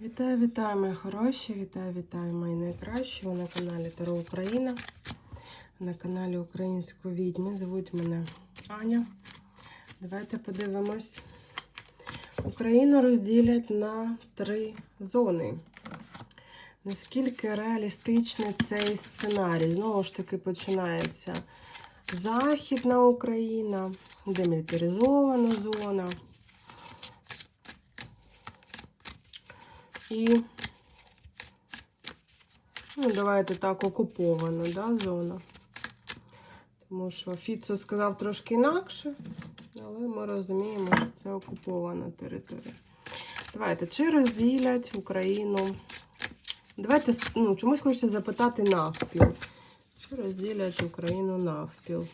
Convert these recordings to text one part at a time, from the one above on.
Вітаю, вітаю, мої хороші! Вітаю, вітаю, мої найкращі. Ви на каналі Таро Україна. На каналі Української відьми. Звуть мене Аня. Давайте подивимось. Україну розділять на три зони. Наскільки реалістичний цей сценарій? Знову ж таки, починається Західна Україна, демілітаризована зона. І, ну, давайте так, окупована да, зона. Тому що Фіцо сказав трошки інакше, але ми розуміємо, що це окупована територія. Давайте, чи розділять Україну? Давайте, ну, чомусь хочеться запитати навпіл. Чи розділять Україну навпіл?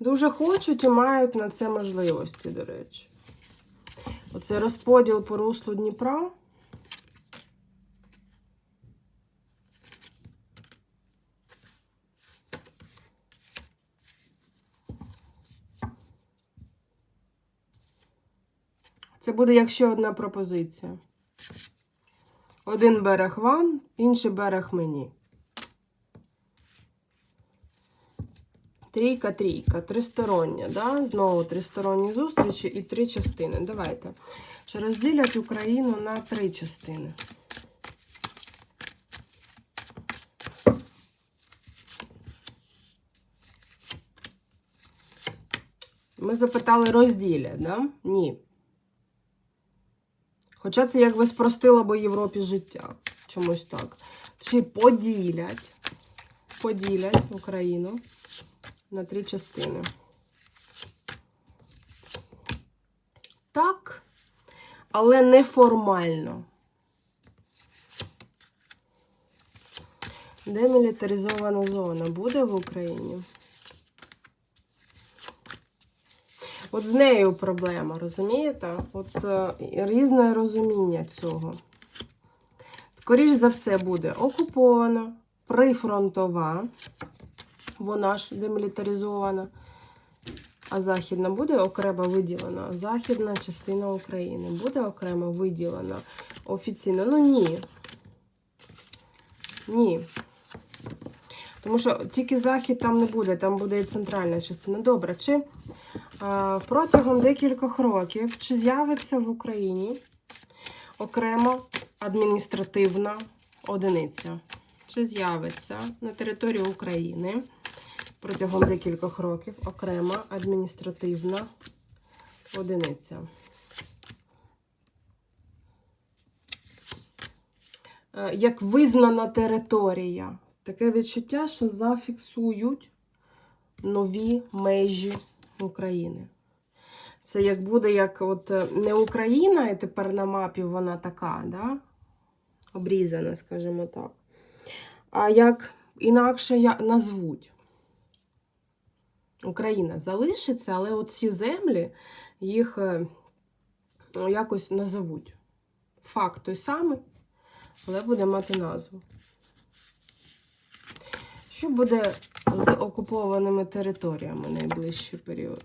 Дуже хочуть і мають на це можливості, до речі. Оце розподіл по руслу Дніпра. Це буде як ще одна пропозиція. Один берег вам, інший берег мені. Трійка, трійка, тристороння, да? знову тристоронні зустрічі і три частини. Давайте. Чи розділять Україну на три частини? Ми запитали розділять, да? Ні. Хоча це якби спростило б Європі життя. Чомусь так. Чи поділять, поділять Україну на три частини. Так, але неформально. Демілітаризована зона буде в Україні? От з нею проблема, розумієте? От е, різне розуміння цього. Скоріш за все, буде окупована, прифронтова, вона ж демілітаризована. А західна буде окремо виділена. Західна частина України буде окремо виділена офіційно. Ну ні. Ні. Тому що тільки захід там не буде, там буде і центральна частина. Добре, чи а, протягом декількох років чи з'явиться в Україні окремо адміністративна одиниця? Чи з'явиться на території України? Протягом декількох років окрема адміністративна одиниця. Е, Як визнана територія. Таке відчуття, що зафіксують нові межі України. Це як буде як от е, не Україна, і тепер на мапі вона така, да? обрізана, скажімо так. А як інакше я назвуть. Україна залишиться, але от ці землі їх е, ну, якось назовуть. Факт той самий, але буде мати назву. Що буде з окупованими територіями найближчий період?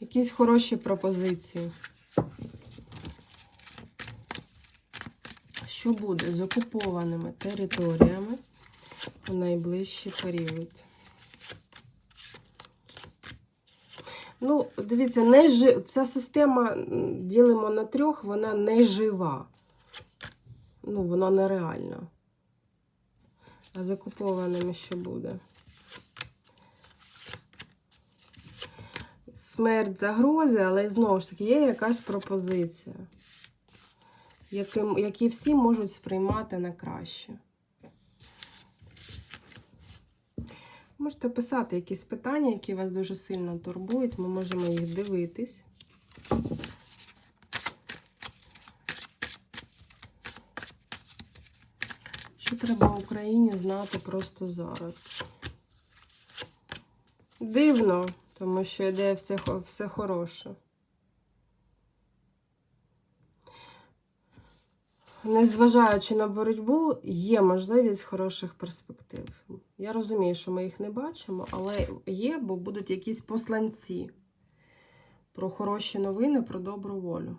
Якісь хороші пропозиції. Що буде з окупованими територіями у найближчий період. Ну, дивіться, не жи... ця система ділимо на трьох, вона не жива. Ну, вона нереальна. А з окупованими що буде? Смерть загрози, але знову ж таки є якась пропозиція яким, які всі можуть сприймати на краще. Можете писати якісь питання, які вас дуже сильно турбують, ми можемо їх дивитись. Що треба Україні знати просто зараз? Дивно, тому що йде все, все хороше. Незважаючи на боротьбу, є можливість хороших перспектив. Я розумію, що ми їх не бачимо, але є, бо будуть якісь посланці про хороші новини, про добру волю.